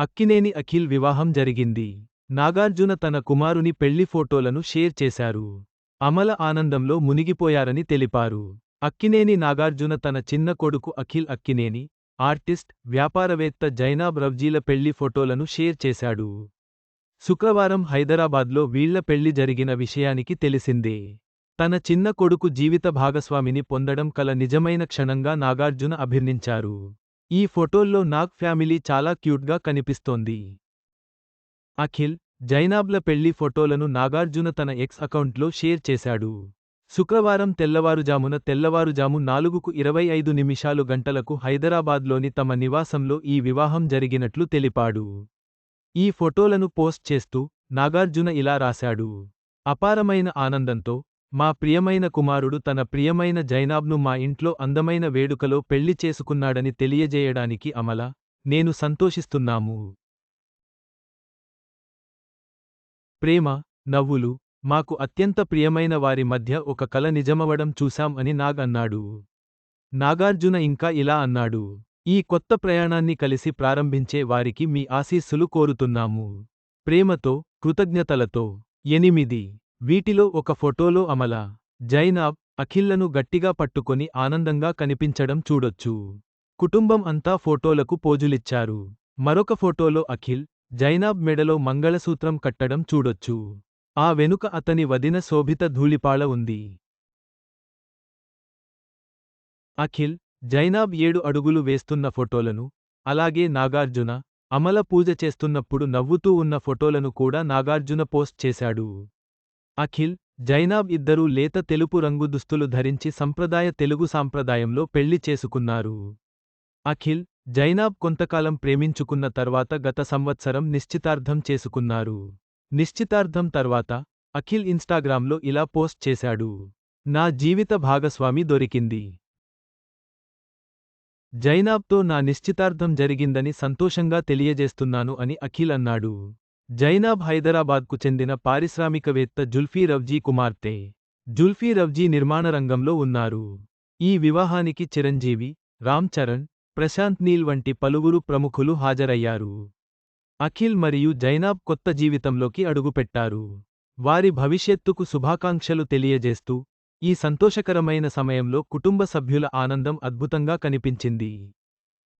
అక్కినేని అఖిల్ వివాహం జరిగింది. నాగార్జున తన కుమారుని పెళ్ళి ఫోటోలను షేర్ చేశారు. అమల ఆనందంలో మునిగిపోయారని తెలిపారు. అక్కినేని నాగార్జున తన చిన్న కొడుకు అఖిల్ అక్కినేని ఆర్టిస్ట్ వ్యాపారవేత్త జైనాబ్ రవ్జీల పెళ్ళి ఫోటోలను షేర్ చేశాడు. శుక్రవారం హైదరాబాద్లో వీళ్ళ పెళ్ళి జరిగిన విషయానికి తెలిసిందే. తన చిన్న కొడుకు జీవిత భాగస్వామిని పొందడం కల నిజమైన క్షణంగా నాగార్జున అభిర్ణించారు ఈ ఫోటోల్లో నాగ్ ఫ్యామిలీ చాలా క్యూట్గా కనిపిస్తోంది. అఖిల్ జైనాబ్ల పెళ్ళి ఫోటోలను నాగార్జున తన ఎక్స్ అకౌంట్లో షేర్ చేశాడు. శుక్రవారం తెల్లవారుజామున తెల్లవారుజాము నాలుగుకు ఇరవై ఐదు నిమిషాలు గంటలకు హైదరాబాద్లోని తమ నివాసంలో ఈ వివాహం జరిగినట్లు తెలిపాడు. ఈ ఫోటోలను పోస్ట్ చేస్తూ నాగార్జున ఇలా రాశాడు. అపారమైన ఆనందంతో మా ప్రియమైన కుమారుడు తన ప్రియమైన జైనాబ్ను మా ఇంట్లో అందమైన వేడుకలో పెళ్ళి చేసుకున్నాడని తెలియజేయడానికి అమల నేను సంతోషిస్తున్నాము. ప్రేమ నవ్వులు మాకు అత్యంత ప్రియమైన వారి మధ్య ఒక కల నిజమవడం చూశాం అని నాగ్ అన్నాడు. నాగార్జున ఇంకా ఇలా అన్నాడు. ఈ కొత్త ప్రయాణాన్ని కలిసి ప్రారంభించే వారికి మీ ఆశీస్సులు కోరుతున్నాము. ప్రేమతో కృతజ్ఞతలతో. ఎనిమిది వీటిలో ఒక ఫోటోలో అమల జైనాబ్ అఖిల్లను గట్టిగా పట్టుకొని ఆనందంగా కనిపించడం చూడొచ్చు. కుటుంబం అంతా ఫోటోలకు పోజులిచ్చారు. మరొక ఫోటోలో అఖిల్ జైనాబ్ మెడలో మంగళసూత్రం కట్టడం చూడొచ్చు. ఆ వెనుక అతని వదిన శోభిత ధూళిపాళ ఉంది. అఖిల్ జైనాబ్ ఏడు అడుగులు వేస్తున్న ఫోటోలను అలాగే నాగార్జున అమల పూజ చేస్తున్నప్పుడు నవ్వుతూ ఉన్న ఫోటోలను కూడా నాగార్జున పోస్ట్ చేశాడు. అఖిల్ జైనాబ్ ఇద్దరూ లేత తెలుపు రంగు దుస్తులు ధరించి సంప్రదాయ తెలుగు సాంప్రదాయంలో పెళ్ళి చేసుకున్నారు. అఖిల్ జైనాబ్ కొంతకాలం ప్రేమించుకున్న తర్వాత గత సంవత్సరం నిశ్చితార్థం చేసుకున్నారు. నిశ్చితార్థం తర్వాత అఖిల్ ఇన్స్టాగ్రామ్లో ఇలా పోస్ట్ చేశాడు. నా జీవిత భాగస్వామి దొరికింది. జైనాబ్తో నా నిశ్చితార్థం జరిగిందని సంతోషంగా తెలియజేస్తున్నాను అని అఖిల్ అన్నాడు. జైనాబ్ హైదరాబాద్కు చెందిన పారిశ్రామికవేత్త జుల్ఫీ రవ్జీ కుమార్తె. జుల్ఫీ రవ్జీ నిర్మాణ రంగంలో ఉన్నారు. ఈ వివాహానికి చిరంజీవి రామ్ చరణ్ ప్రశాంత్ నీల్ వంటి పలువురు ప్రముఖులు హాజరయ్యారు. అఖిల్ మరియు జైనాబ్ కొత్త జీవితంలోకి అడుగుపెట్టారు. వారి భవిష్యత్తుకు శుభాకాంక్షలు తెలియజేస్తూ ఈ సంతోషకరమైన సమయంలో కుటుంబ సభ్యుల ఆనందం అద్భుతంగా కనిపించింది.